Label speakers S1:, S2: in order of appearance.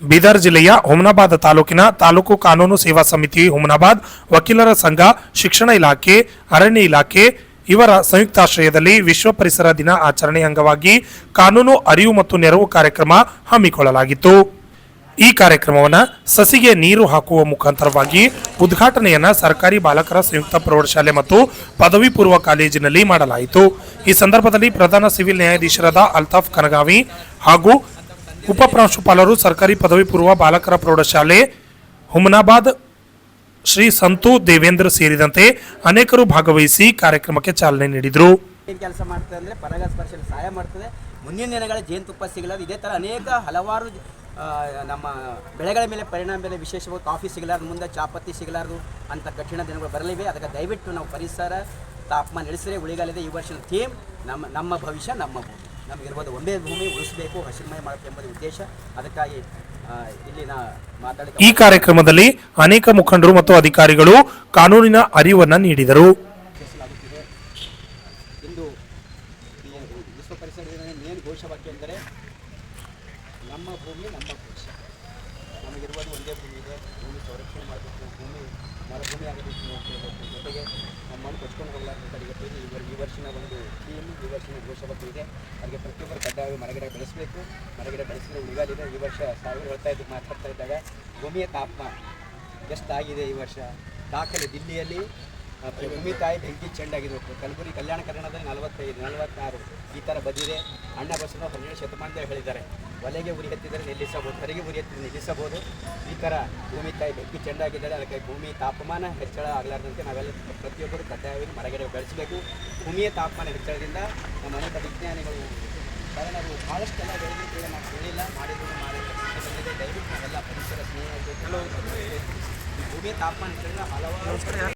S1: ಬೀದರ್ ಜಿಲ್ಲೆಯ ಹುಮನಾಬಾದ್ ತಾಲೂಕಿನ ತಾಲೂಕು ಕಾನೂನು ಸೇವಾ ಸಮಿತಿ ಹುಮನಾಬಾದ್ ವಕೀಲರ ಸಂಘ, ಶಿಕ್ಷಣ ಇಲಾಖೆ, ಅರಣ್ಯ ಇಲಾಖೆ ಇವರ ಸಂಯುಕ್ತಾಶ್ರಯದಲ್ಲಿ ವಿಶ್ವ ಪರಿಸರ ದಿನ ಆಚರಣೆ ಅಂಗವಾಗಿ ಕಾನೂನು ಅರಿವು ಮತ್ತು ನೆರವು ಕಾರ್ಯಕ್ರಮ ಹಮ್ಮಿಕೊಳ್ಳಲಾಗಿತ್ತು. ಈ ಕಾರ್ಯಕ್ರಮವನ್ನು ಸಸಿಗೆ ನೀರು ಹಾಕುವ ಮುಖಾಂತರವಾಗಿ ಉದ್ಘಾಟನೆಯನ್ನ ಸರ್ಕಾರಿ ಬಾಲಕರ ಸಂಯುಕ್ತ ಪ್ರೌಢಶಾಲೆ ಮತ್ತು ಪದವಿ ಪೂರ್ವ ಕಾಲೇಜಿನಲ್ಲಿ ಮಾಡಲಾಯಿತು. ಈ ಸಂದರ್ಭದಲ್ಲಿ ಪ್ರಧಾನ ಸಿವಿಲ್ ನ್ಯಾಯಾಧೀಶರಾದ ಅಲ್ತಾಫ್ ಕನಗಾವಿ ಹಾಗೂ ಉಪ ಪ್ರಾಂಶುಪಾಲರು ಸರ್ಕಾರಿ ಪದವಿ ಪೂರ್ವ ಬಾಲಕರ ಪ್ರೌಢಶಾಲೆ ಹುಮನಾಬಾದ್ ಶ್ರೀ ಸಂತು ದೇವೇಂದ್ರ ಸೇರಿದಂತೆ ಅನೇಕರು ಭಾಗವಹಿಸಿ ಕಾರ್ಯಕ್ರಮಕ್ಕೆ ಚಾಲನೆ ನೀಡಿದರು.
S2: ಕೆಲಸ ಮಾಡ್ತದೆ ಅಂದರೆ ಪರಾಗಸ್ಪರ್ಶಕ್ಕೆ ಸಹಾಯ ಮಾಡ್ತದೆ. ಮುಂದಿನ ದಿನಗಳ ಜೇನುತುಪ್ಪ ಸಿಗಲಾರ್ದು ಇದೇ ಥರ ಅನೇಕ ಹಲವಾರು ನಮ್ಮ ಬೆಳೆಗಳ ಮೇಲೆ ಪರಿಣಾಮ ಮೇಲೆ ವಿಶೇಷವಾಗಿ ಕಾಫಿ ಸಿಗಲಾರ್ದು, ಮುಂದೆ ಚಾಪತ್ತಿ ಸಿಗಲಾರ್ದು ಅಂತ ಕಠಿಣ ದಿನಗಳು ಬರಲಿವೆ. ಅದಕ್ಕೆ ದಯವಿಟ್ಟು ನಾವು ಪರಿಸರ ತಾಪಮಾನ ಇಳಿಸಿದ್ರೆ, ಉಳಿಗಾಲಿದೆ ಈ ವರ್ಷದ ಥೀಮ್ ನಮ್ಮ ನಮ್ಮ ಭವಿಷ್ಯ, ನಮ್ಮ ಭೂಮಿ. ನಮಗಿರ್ಬೋದು. ಒಂದೇ ಭೂಮಿ ಉಳಿಸಬೇಕು ಹಸಿರುಮಯ ಮಾಡಬೇಕು ಎಂಬುದು ಉದ್ದೇಶ. ಅದಕ್ಕಾಗಿ ಇಲ್ಲಿನ ಇಲ್ಲಿ ನಾ ಮಾತಾಡಿ
S1: ಈ ಕಾರ್ಯಕ್ರಮದಲ್ಲಿ ಅನೇಕ ಮುಖಂಡರು ಮತ್ತು ಅಧಿಕಾರಿಗಳು ಕಾನೂನಿನ ಅರಿವನ್ನ ನೀಡಿದರು.
S2: ಇಂದು ವಿಶ್ವ ಪರಿಸರ ದಿನದ ಮೇನ್ ಘೋಷವಾಕ್ಯ ಎಂದರೆ ನಮ್ಮ ಭೂಮಿ ನಮ್ಮ ಭವಿಷ್ಯ ನಮಗಿರುವುದು ಒಂದೇ ಭೂಮಿ ಇದೆ. ಭೂಮಿ ಸಂರಕ್ಷಣೆ ಮಾಡಬೇಕು ಭೂಮಿ ಮರುಭೂಮಿ ಆಗಬೇಕು ಜೊತೆಗೆ ನಮ್ಮನ್ನು ಕೊಚ್ಕೊಂಡು ಹೋಗ್ಲಾರ್ದು ಈ ವರ್ಷಿನ ಒಂದು ಥೀಮ್ ಈ ವರ್ಷಿನ ಇದೆ. ಅದಕ್ಕೆ ಪ್ರತಿಯೊಬ್ಬರು ಕಡ್ಡಾಯ ಮರಗಿಡ ಬೆಳೆಸಬೇಕು. ಮರಗಿಡ ಬೆಳೆಸಿದ್ರೆ ಉಳಿಗಾಲಿದೆ ಈ ವರ್ಷ ಸಾವಿರ ಹೇಳ್ತಾ ಇದ್ದು ಮಾತಾಡ್ತಾ ಇದ್ದಾಗ ಭೂಮಿಯ ತಾಪಮಾನ ಎಷ್ಟಾಗಿದೆ ಈ ವರ್ಷ? ದಾಖಲೆ ದಿಲ್ಲಿಯಲ್ಲಿ ಭೂಮಿ ತಾಯಿ ಬೆಂಕಿ ಚೆಂಡಾಗಿರ್ಬೇಕು ಕಲಬುರಿ ಕಲ್ಯಾಣ ಕರ್ನಾಟಕದಲ್ಲಿ ನಲವತ್ತೈದು, ನಲವತ್ತಾರು ಈ ಥರ ಬಂದಿದೆ. ಅಣ್ಣ ಬಸವ ಹನ್ನೆರಡು ಶತಮಾನದಲ್ಲಿ ಹೇಳಿದ್ದಾರೆ. ಒಲೆಗೆ ಉರಿ ಹತ್ತಿದರೆ ನಿಲ್ಲಿಸಬಹುದು, ಹೊರಗೆ ಉರಿ ಹತ್ತಿದ್ರೆ ನಿಲ್ಲಿಸಬಹುದು. ಈ ಥರ ಭೂಮಿ ತಾಯಿ ಬೆಂಕಿ ಚೆಂಡಾಗಿದ್ದಾರೆ ಅದಕ್ಕೆ ಭೂಮಿ ತಾಪಮಾನ ಹೆಚ್ಚಳ ಆಗಲಾರ್ದಂತೆ ನಾವೆಲ್ಲ ಪ್ರತಿಯೊಬ್ಬರು ಕಡ್ಡಾಯವಾಗಿ ಮರಗಿಡ ಬೆಳೆಸಬೇಕು. ಭೂಮಿಯ ತಾಪಮಾನ ಹೆಚ್ಚಳದಿಂದ ನಮ್ಮ ಅನೇಕ ವಿಜ್ಞಾನಿಗಳು ಕಾರಣರು ಭಾಳಷ್ಟೆಲ್ಲ ಬೆಳೆದು ಕೂಡ ನಾವು ಕೇಳಿಲ್ಲ, ಮಾಡಿದ್ರು ಮಾಡಿ ಬಂದಿದೆ ದಯವಿಟ್ಟು ನಾವೆಲ್ಲ ಪರಿಸರ ಸ್ನೇಹ ಭೂಮಿಯ ತಾಪಮಾನ ಹೆಚ್ಚಳ ಹಲವಾರು